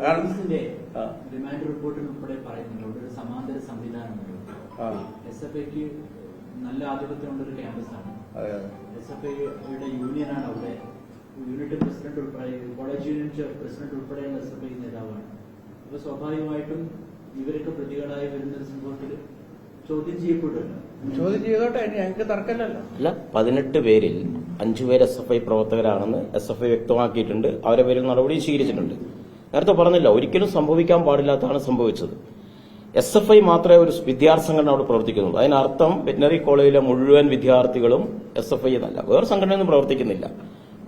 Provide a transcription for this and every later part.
പോലീസിന്റെ. റിമാൻഡ് റിപ്പോർട്ടിൽ ഉൾപ്പെടെ പറയുന്നുണ്ട്. അവിടെ ഒരു സമാന്തര സംവിധാനമുണ്ട്. ആ. എസ് എഫ് ഐക്ക് നല്ല ആധിപത്യമുള്ള ഒരു ക്യാമ്പസാണ്. അതെ എസ് എഫ് ഐയുടെ യൂണിയനാണ് അവിടെ. യൂണിറ്റ് പ്രസിഡന്റ് ഉൾപ്പെടെ കോളേജ് യൂണിയൻ പ്രസിഡന്റ് ഉൾപ്പെടെയുള്ള എസ് എഫ് ഐ നേതാവാണ്. അപ്പൊ സ്വാഭാവികമായിട്ടും ഇവരൊക്കെ പ്രതികളായി വരുന്ന ഒരു സംഭവത്തിൽ ചോദ്യം ചെയ്യപ്പെടുമല്ലോ. ചോദ്യം ചെയ്തോട്ടെ ഞങ്ങൾക്ക് തർക്കമില്ലല്ലോ. അല്ല പതിനെട്ട് പേരിൽ അഞ്ചു പേര് എസ് എഫ് ഐ പ്രവർത്തകരാണെന്ന് എസ് എഫ് ഐ വ്യക്തമാക്കിയിട്ടുണ്ട്. അവരെ പേരിൽ നടപടി സ്വീകരിച്ചിട്ടുണ്ട്. നേരത്തെ പറഞ്ഞില്ല ഒരിക്കലും സംഭവിക്കാൻ പാടില്ലാത്തതാണ് സംഭവിച്ചത്. എസ് എഫ് ഐ മാത്രമേ ഒരു വിദ്യാർത്ഥി സംഘടന അവിടെ പ്രവർത്തിക്കുന്നുള്ളൂ. അതിനർത്ഥം വെറ്റിനറി കോളേജിലെ മുഴുവൻ വിദ്യാർത്ഥികളും എസ് എഫ് ഐ എന്നല്ല. വേറെ സംഘടനയൊന്നും പ്രവർത്തിക്കുന്നില്ല.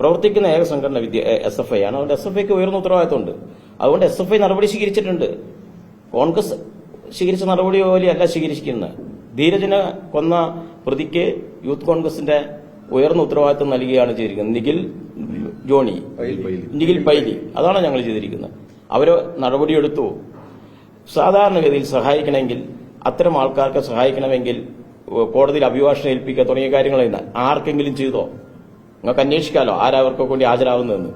പ്രവർത്തിക്കുന്ന ഏക സംഘടന വിദ്യ എസ് എഫ് ഐ ആണ്. അതുകൊണ്ട് എസ് എഫ് ഐക്ക് ഉയർന്ന ഉത്തരവാദിത്തമുണ്ട് അതുകൊണ്ട് എസ് എഫ് ഐ നടപടി സ്വീകരിച്ചിട്ടുണ്ട്. കോൺഗ്രസ് സ്വീകരിച്ച നടപടി പോലെയല്ല സ്വീകരിക്കുന്നത് ധീരജനെ കൊന്ന പ്രതിക്ക് യൂത്ത് കോൺഗ്രസിന്റെ ഉയർന്ന ഉത്തരവാദിത്തം നൽകുകയാണ് ചെയ്തിരിക്കുന്നത്. നിഖിൽ ജോണി നിഖിൽ പൈലി. അതാണ് ഞങ്ങൾ ചെയ്തിരിക്കുന്നത്. അവർ നടപടിയെടുത്തു. സാധാരണഗതിയിൽ സഹായിക്കണമെങ്കിൽ അത്തരം ആൾക്കാർക്ക് സഹായിക്കണമെങ്കിൽ കോടതിയിൽ അഭിഭാഷണം ഏൽപ്പിക്കുക തുടങ്ങിയ കാര്യങ്ങൾ ആർക്കെങ്കിലും ചെയ്തോ? നിങ്ങൾക്ക് അന്വേഷിക്കാലോ ആരവർക്കൊക്കെ വേണ്ടി ഹാജരാകുന്നതെന്ന്.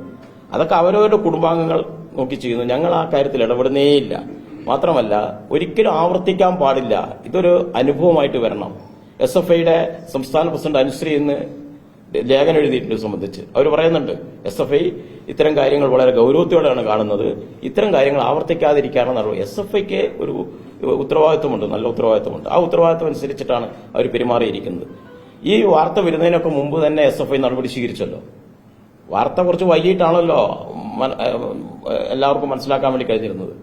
അതൊക്കെ അവരവരുടെ കുടുംബാംഗങ്ങൾ നോക്കി ചെയ്യുന്നു. ഞങ്ങൾ ആ കാര്യത്തിൽ ഇടപെടുന്നേയില്ല മാത്രമല്ല ഒരിക്കലും ആവർത്തിക്കാൻ പാടില്ല. ഇതൊരു അനുഭവമായിട്ട് വരണം. എസ് എഫ് ഐയുടെ സംസ്ഥാന പ്രസിഡന്റ് അനുശ്രീ എന്ന് ലേഖനം എഴുതിയിട്ടുണ്ട് സംബന്ധിച്ച്. അവർ പറയുന്നുണ്ട് എസ് എഫ് ഐ ഇത്തരം കാര്യങ്ങൾ വളരെ ഗൗരവത്തോടെയാണ് കാണുന്നത്. ഇത്തരം കാര്യങ്ങൾ ആവർത്തിക്കാതിരിക്കാനാണ് അറിവ് എസ് എഫ് ഐക്ക് ഒരു ഉത്തരവാദിത്വമുണ്ട് നല്ല ഉത്തരവാദിത്വമുണ്ട്. ആ ഉത്തരവാദിത്വം അനുസരിച്ചിട്ടാണ് അവർ പെരുമാറിയിരിക്കുന്നത്. ഈ വാർത്ത വരുന്നതിനൊക്കെ മുമ്പ് തന്നെ എസ് എഫ് ഐ നടപടി സ്വീകരിച്ചല്ലോ. വാർത്ത കുറച്ച് വൈകിട്ടാണല്ലോ എല്ലാവർക്കും മനസ്സിലാക്കാൻ വേണ്ടി കഴിഞ്ഞിരുന്നത്.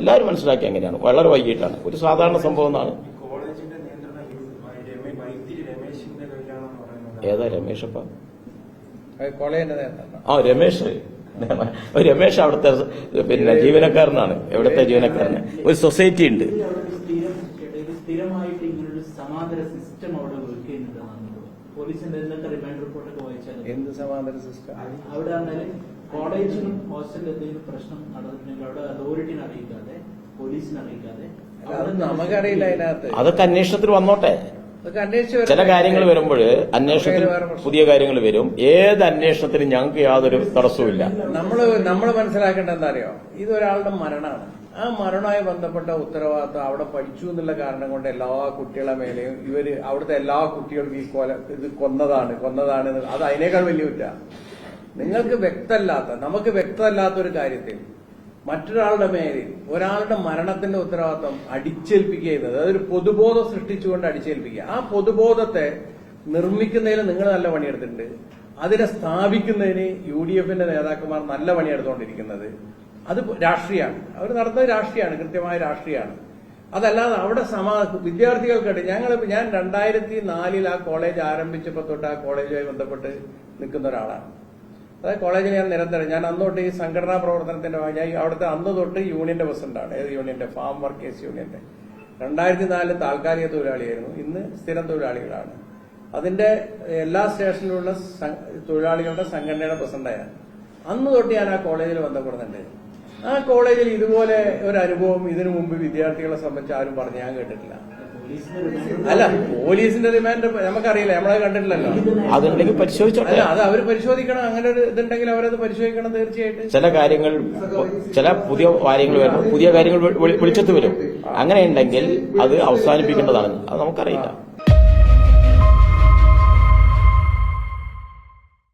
എല്ലാവരും മനസ്സിലാക്കി അങ്ങനെയാണ് വളരെ വൈകിട്ടാണ്. ഒരു സാധാരണ സംഭവം എന്നാണ്. ഏതാ രമേശപ്പ. ആ രമേശ്. രമേശ് അവിടുത്തെ പിന്നെ ജീവനക്കാരനാണ്. എവിടത്തെ ജീവനക്കാരന് ഒരു സൊസൈറ്റി ഉണ്ട്. സ്ഥിരമായിട്ട് ഇങ്ങനൊരു സമാന്തര സിസ്റ്റം അവിടെ വർക്ക് ചെയ്യുന്നുണ്ടെന്നാണ് പോലീസിന്റെ ഇന്നത്തെ റിമാൻഡ് റിപ്പോർട്ടൊക്കെ വായിച്ചാൽ എന്ത് സമാന്തര സിസ്റ്റം അവിടെ ആണെങ്കിലും കോളേജിനും ഹോസ്റ്റലിൽ എന്തെങ്കിലും പ്രശ്നം നടന്നിട്ടുണ്ടെങ്കിൽ അവിടെ അതോറിറ്റിനെ അറിയിക്കാതെ പോലീസിനെ അറിയിക്കാതെ അത് നമുക്കറിയില്ല അതിനകത്ത്. അതൊക്കെ അന്വേഷണത്തിൽ വന്നോട്ടെ. ചില കാര്യങ്ങൾ വരുമ്പോൾ അന്വേഷണത്തിൽ പുതിയ കാര്യങ്ങൾ വരും. ഏത് അന്വേഷണത്തിനും ഞങ്ങൾക്ക് യാതൊരു തടസ്സവുമില്ല. നമ്മൾ നമ്മൾ മനസ്സിലാക്കേണ്ട എന്താ അറിയോ ഇതൊരാളുടെ മരണമാണ്. ആ മരണവുമായി ബന്ധപ്പെട്ട ഉത്തരവാദിത്വം അവിടെ പഠിച്ചു എന്നുള്ള കാരണം കൊണ്ട് എല്ലാ കുട്ടികളെ മേലെയും ഇവർ അവിടുത്തെ എല്ലാ കുട്ടികൾക്കും ഈ കൊല ഇത് കൊന്നതാണ് കൊന്നതാണ് അത് അതിനേക്കാൾ വലിയ കുറ്റ. നിങ്ങൾക്ക് വ്യക്തമല്ലാത്ത നമുക്ക് വ്യക്തമല്ലാത്ത ഒരു കാര്യത്തിൽ മറ്റൊരാളുടെ മേലിൽ ഒരാളുടെ മരണത്തിന്റെ ഉത്തരവാദിത്വം അടിച്ചേൽപ്പിക്കുക ചെയ്യുന്നത് അതൊരു പൊതുബോധം സൃഷ്ടിച്ചുകൊണ്ട് അടിച്ചേൽപ്പിക്കുക. ആ പൊതുബോധത്തെ നിർമ്മിക്കുന്നതിൽ നിങ്ങൾ നല്ല പണിയെടുത്തിട്ടുണ്ട്. അതിനെ സ്ഥാപിക്കുന്നതിന് യു ഡി എഫിന്റെ നേതാക്കന്മാർ നല്ല പണിയെടുത്തുകൊണ്ടിരിക്കുന്നത് അത് രാഷ്ട്രീയമാണ്. അവർ നടത്തുന്നത് രാഷ്ട്രീയമാണ് കൃത്യമായ രാഷ്ട്രീയമാണ്. അതല്ലാതെ അവിടെ സമാ വിദ്യാർത്ഥികൾക്കായിട്ട് ഞങ്ങൾ ഞാൻ രണ്ടായിരത്തി നാലിൽ ആ കോളേജ് ആരംഭിച്ചപ്പോൾ തൊട്ട് ആ കോളേജുമായി ബന്ധപ്പെട്ട് നിൽക്കുന്ന ഒരാളാണ്. അതായത് കോളേജിൽ ഞാൻ നിരന്തരം ഞാൻ അന്ന് തൊട്ട് ഈ സംഘടനാ പ്രവർത്തനത്തിന്റെ ഭാഗമായി അവിടുത്തെ അന്ന് തൊട്ട് യൂണിയന്റെ പ്രസിഡന്റാണ് ഏത് യൂണിയന്റെ? ഫാം വർക്കേഴ്സ് യൂണിയന്റെ. രണ്ടായിരത്തി നാലിൽ താൽക്കാലിക തൊഴിലാളിയായിരുന്നു. ഇന്ന് സ്ഥിരം തൊഴിലാളികളാണ്. അതിന്റെ എല്ലാ സ്റ്റേഷനിലുള്ള തൊഴിലാളികളുടെ സംഘടനയുടെ പ്രസിഡന്റായാണ്. അന്ന് തൊട്ട് ഞാൻ ആ കോളേജിൽ ബന്ധപ്പെടുന്നുണ്ട് ആ കോളേജിൽ ഇതുപോലെ ഒരു അനുഭവം ഇതിനു മുമ്പ് വിദ്യാർത്ഥികളെ സംബന്ധിച്ച് ആരും പറഞ്ഞു ഞാൻ കേട്ടിട്ടില്ല. അല്ല പോലീസിന്റെ റിമാൻഡ് നമുക്കറിയില്ല നമ്മളത് കണ്ടിട്ടില്ലല്ലോ. അതുണ്ടെങ്കിൽ പരിശോധിച്ചോട്ടെ. അല്ല അത് അവർ പരിശോധിക്കണം അങ്ങനെ ഒരു ഇതുണ്ടെങ്കിൽ അവരത് പരിശോധിക്കണം തീർച്ചയായിട്ടും. ചില കാര്യങ്ങൾ ചില പുതിയ കാര്യങ്ങൾ വരണം പുതിയ കാര്യങ്ങൾ വിളിച്ചെത്തു വരും. അങ്ങനെ ഉണ്ടെങ്കിൽ അത് അവസാനിപ്പിക്കേണ്ടതാണ്. അത് നമുക്കറിയില്ല.